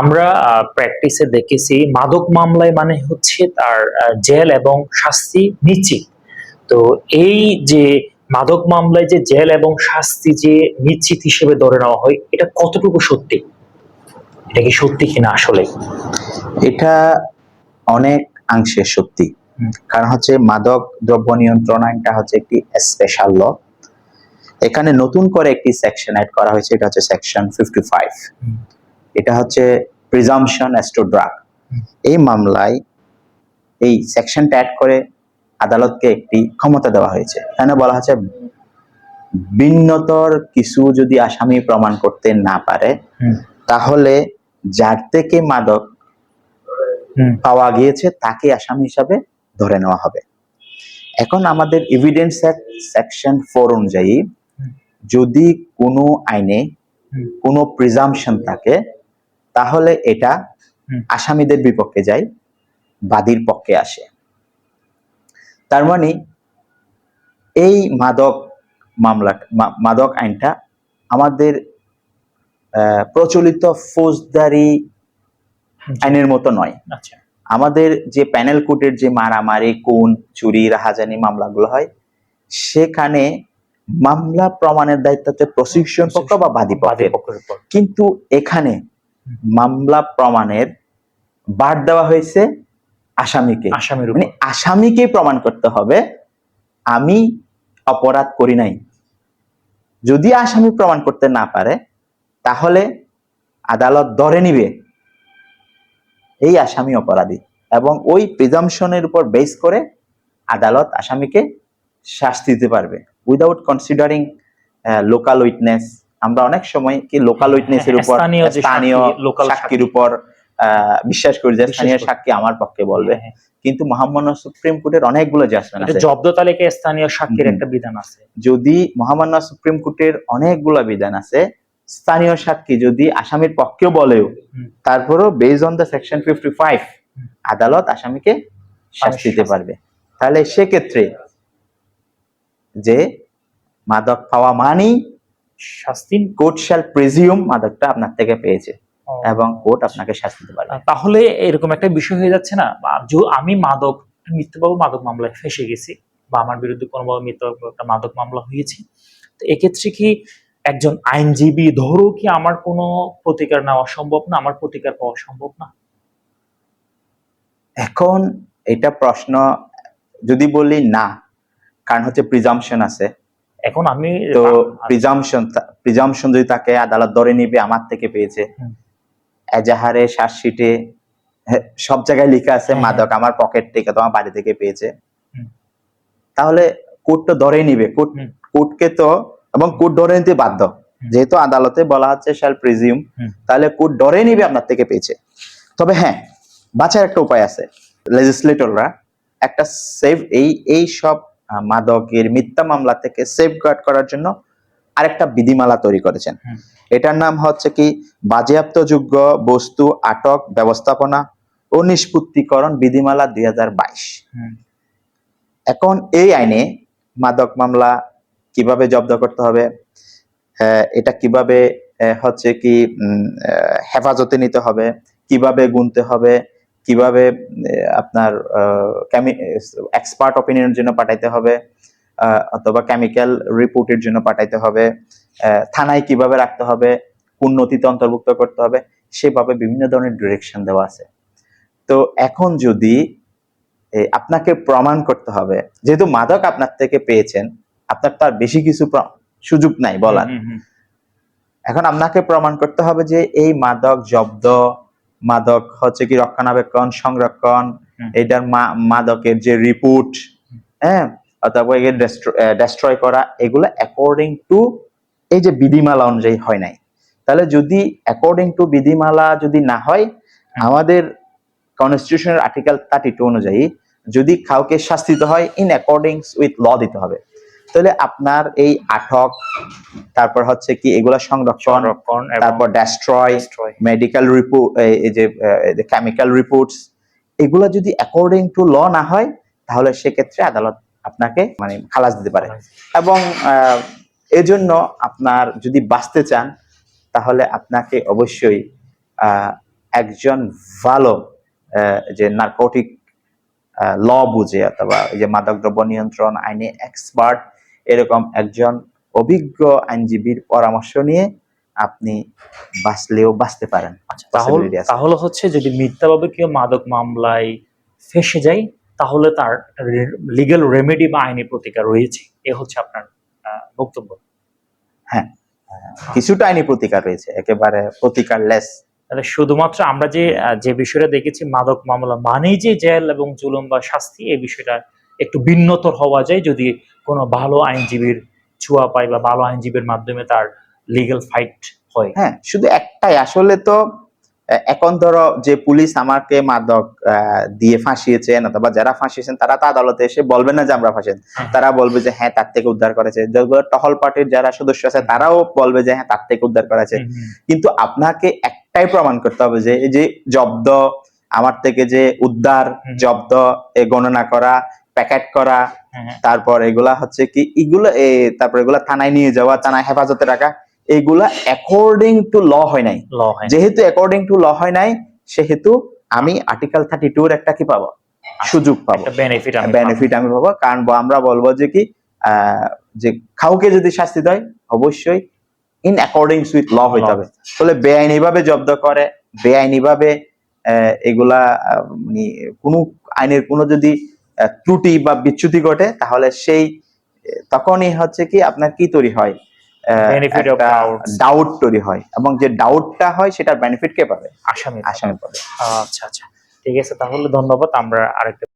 আমরা প্র্যাকটিসে দেখেছি মাদক মামলায় মানে হচ্ছে তার জেল এবং শাস্তি নিশ্চিত। তো এই যে মাদক মামলায় যে জেল এবং শাস্তি যে নিশ্চিত হিসেবে ধরে নেওয়া হয় এটা কতটুকু সত্যি? এটা কি সত্যি কিনা আসলে? এটা অনেক অংশে সত্যি। কারণ হচ্ছে মাদক দ্রব্য নিয়ন্ত্রণ আইনটা হচ্ছে একটি স্পেশাল ল এখানে নতুন করে একটি সেকশন অ্যাড করা হয়েছে এটা হচ্ছে সেকশন ফিফটি ফাইভ। এটা হচ্ছে প্রিজামশন অ্যাজ টু ড্রাগ এই মামলায় এই সেকশনটা অ্যাড করে আদালতকে একটি ক্ষমতা দেওয়া হয়েছে। এখানে বলা হচ্ছে ভিন্নতর কিছু যদি আসামি প্রমাণ করতে না পারে তাহলে যার থেকে মাদক পাওয়া গিয়েছে তাকে আসামি হিসাবে ধরে নেওয়া হবে। এখন আমাদের এভিডেন্স সেকশন ফোর অনুযায়ী যদি কোনো আইনে কোনো প্রিজামশন থাকে তাহলে এটা আসামিদের বিপক্ষে যায় বাদীর পক্ষে আসে। তার মানে এই মাদক মামলা মাদক আইনটা আমাদের প্রচলিত ফৌজদারি আইনের মতো নয়। আচ্ছা। আমাদের যে প্যানেল কোর্টের যে মারামারি কোন চুরি রাহাজানি মামলাগুলো হয় সেখানে মামলা প্রমাণের দায়িত্ব হচ্ছে প্রসিকিউশন পক্ষ বা বাদী পক্ষের কিন্তু এখানে। মামলা প্রমাণের বাদ দেওয়া হয়েছে আসামিকে। আসামির মানে আসামিকে প্রমাণ করতে হবে আমি অপরাধ করি নাই। যদি আসামি প্রমাণ করতে না পারে তাহলে আদালত ধরে নিবে এই আসামি অপরাধী এবং ওই প্রিজামশনের উপর বেস করে আদালত আসামিকে শাস্তি দিতে পারবে। উইদাউট কনসিডারিং লোকাল উইটনেস আমরা অনেক সময় কি লোকাল উইটনেসের হ্যাঁ, উপর স্থানীয় সাক্ষী, সাক্ষীর উপর বিশ্বাস করি যে স্থানীয় সাক্ষী আমার পক্ষে বলবে। হ্যাঁ, কিন্তু মহামান্য সুপ্রিম কোর্টের অনেকগুলো জাজমেন্ট আছে। জব্দ তালিকায় স্থানীয় সাক্ষীর একটা বিধান আছে। যদি মহামান্য সুপ্রিম কোর্টের অনেকগুলো বিধান আছে স্থানীয় সাক্ষী যদি আসামির পক্ষেও বলেও। তারপরও base on the section fifty five আদালত আসামিকে শাস্তি দিতে পারবে। তাহলে সেক্ষেত্রে যে মাদক পাওয়া মানেই শাস্তি কোর্ট শ্যাল প্রেজিউম মাদকটা আপনার থেকে পেয়েছে এবং কোর্ট আপনাকে শাস্তি দিতে পারবে। তাহলে এরকম একটা বিষয় হয়ে যাচ্ছে না? আমি মাদক মিথ্যাভাবে মাদক মামলায় ফেসে গেছি বা আমার বিরুদ্ধে কোনোভাবে মিথ্যা একটা মাদক মামলা হয়েছে। তো এক্ষেত্রে কি একজন আইনজীবী ধরো কি আমার কোনো প্রতিকার নেওয়া সম্ভব না? আমার প্রতিকার পাওয়া সম্ভব না? এখন এটা প্রশ্ন যদি বলি না কারণ হচ্ছে প্রিজামশন আছে। এখন আমি তো প্রিজামশন প্রিজামশন যদি তাকে আদালত ধরে নিবে আমার থেকে পেয়েছে। এজাহারে চার্জশিটে হ্যাঁ, সব জায়গায় লেখা আছে হ্যাঁ, মাদক আমার পকেট থেকে তোমার বাড়ি থেকে পেয়েছে। তাহলে কোর্ট তো ধরেই নিবে। কোর্ট কোর্টকে তো এবং কোর্ট ধরে নিতে বাধ্য। যেহেতু আদালতে বলা হচ্ছে শ্যাল প্রিজিউম তাহলে কোর্ট ধরে নিবে আপনার থেকে পেয়েছে। তবে হ্যাঁ বাঁচার একটা উপায় আছে। লেজিসলেটররা একটা সেভ এই এই সব মাদকের মিথ্যা মামলা থেকে সেফ গার্ড করার জন্য আরেকটা বিধিমালা তৈরি করেছেন। এটার নাম হচ্ছে কি? বাজেয়াপ্তযোগ্য বস্তু আটক ব্যবস্থাপনা ও নিষ্পত্তিকরণ বিধিমালা দুই এখন এই আইনে মাদক মামলা কীভাবে জব্দ করতে হবে? এটা কীভাবে হচ্ছে কি হেফাজতে নিতে হবে? কীভাবে গুনতে হবে? কীভাবে আপনার এক্সপার্ট অপিনিয়নের জন্য পাঠাইতে হবে অথবা কেমিক্যাল রিপোর্টের জন্য পাঠাইতে হবে থানায় কীভাবে রাখতে হবে কোন নথিতে অন্তর্ভুক্ত করতে হবে সেভাবে বিভিন্ন ধরনের ডিরেকশন দেওয়া আছে। তো এখন যদি আপনাকে প্রমাণ করতে হবে যেহেতু মাদক আপনার থেকে পেয়েছেন আপনার তার বেশি কিছু সুযোগ নাই বলার। এখন আপনাকে প্রমাণ করতে হবে যে এই মাদক জব্দ মাদক হচ্ছে কি রক্ষণাবেক্ষণ সংরক্ষণ এটার মাদকের যে রিপোর্ট হ্যাঁ? অথবা ডেস্ট্রয় করা এগুলো অ্যাকর্ডিং টু এই যে বিধিমালা অনুযায়ী হয় নাই। তাহলে যদি অ্যাকর্ডিং টু বিধিমালা যদি না হয় আমাদের কনস্টিটিউশনের আর্টিকেল থার্টি টু অনুযায়ী যদি কাউকে শাস্তি দিতে হয় ইন অ্যাকর্ডিং উইথ ল দিতে হবে। তাহলে আপনার এই আটক তারপর হচ্ছে কি এগুলা সংরক্ষণ তারপর ডেস্ট্রয় মেডিকেল রিপোর্ট এই যে কেমিক্যাল রিপোর্টস এগুলো যদি অ্যাকর্ডিং টু ল না হয় তাহলে সেক্ষেত্রে আদালত আপনাকে মানে খালাস দিতে পারে। এবং এজন্য আপনার যদি বাঁচতে চান তাহলে আপনাকে অবশ্যই আহ, একজন ভালো যে নার্কোটিক ল বুঝে অথবা এই যে মাদকদ্রব্য নিয়ন্ত্রণ আইনে এক্সপার্ট এরকম একজন অভিজ্ঞ আইনজীবীর পরামর্শ নিয়ে আপনি বাঁচলেও বাঁচতে পারেন। আচ্ছা তাহলে তাহলে হচ্ছে যদি মিথ্যাভাবে কেউ মাদক মামলায় ফেসে যায় তাহলে তার লিগ্যাল রেমেডি বা আইনি প্রতিকার রয়েছে। এ হচ্ছে আপনার বক্তব্য। কিছুটা আইনি প্রতিকার রয়েছে একেবারে প্রতিকারলেস। তাহলে শুধুমাত্র আমরা যে যে বিষয়টা দেখেছি মাদক মামলা মানেই যে জেল এবং জুলুম বা শাস্তি এই বিষয়টা একটু ভিন্নতর হওয়া যায় যদি কোনো ভালো আইনজীবীর ছোঁয়া পায় বা ভালো আইনজীবীর মাধ্যমে তার লিগ্যাল ফাইট হয়। হ্যাঁ শুধু একটাই আসলে তো এখন ধরো যে পুলিশ আমাকে মাদক দিয়ে ফাঁসিয়েছেন অথবা যারা ফাঁসিয়েছেন তারা তো আদালতে এসে বলবে না যে আমরা ফাঁসিয়েছি হ্যাঁ। তারা বলবে যে হ্যাঁ তার থেকে উদ্ধার করেছে। টহল পার্টির যারা সদস্য আছে তারাও বলবে যে হ্যাঁ তার থেকে উদ্ধার করেছে। কিন্তু আপনাকে একটাই প্রমাণ করতে হবে যে এই যে জব্দ আমার থেকে যে উদ্ধার জব্দ এ গণনা করা প্যাকেট করা হ্যাঁ, হ্যাঁ। তারপর এগুলা হচ্ছে কি এগুলো তারপর এগুলা থানায় নিয়ে যাওয়া থানায় হেফাজতে রাখা এগুলা অ্যাকর্ডিং টু ল হয় নাই। যেহেতু অ্যাকর্ডিং টু ল হয় নাই সেহেতু আমি আর্টিকেল থার্টি টুর একটা কি পাবো? সুযোগ পাবো। বেনিফিট আমি পাবো। কারণ আমরা বলব যে কি আহ, যে কাউকে যদি শাস্তি দেয় অবশ্যই ইন অ্যাকর্ডিং উইথ ল হইতে হবে। তাহলে বেআইনি ভাবে জব্দ করে বেআইনি ভাবে আহ, এগুলা মানে কোনো আইনের কোনো যদি ত্রুটি বা বিচ্যুতি ঘটে তাহলে সেই তখনই হচ্ছে কি আপনার কি তৈরি হয়? ডাউট তৈরি হয়। এবং যে ডাউটটা হয় সেটার বেনিফিট কে পাবে? আসামি আসামি পাবে। আচ্ছা আচ্ছা। ঠিক আছে তাহলে ধন্যবাদ। আমরা আরেকটা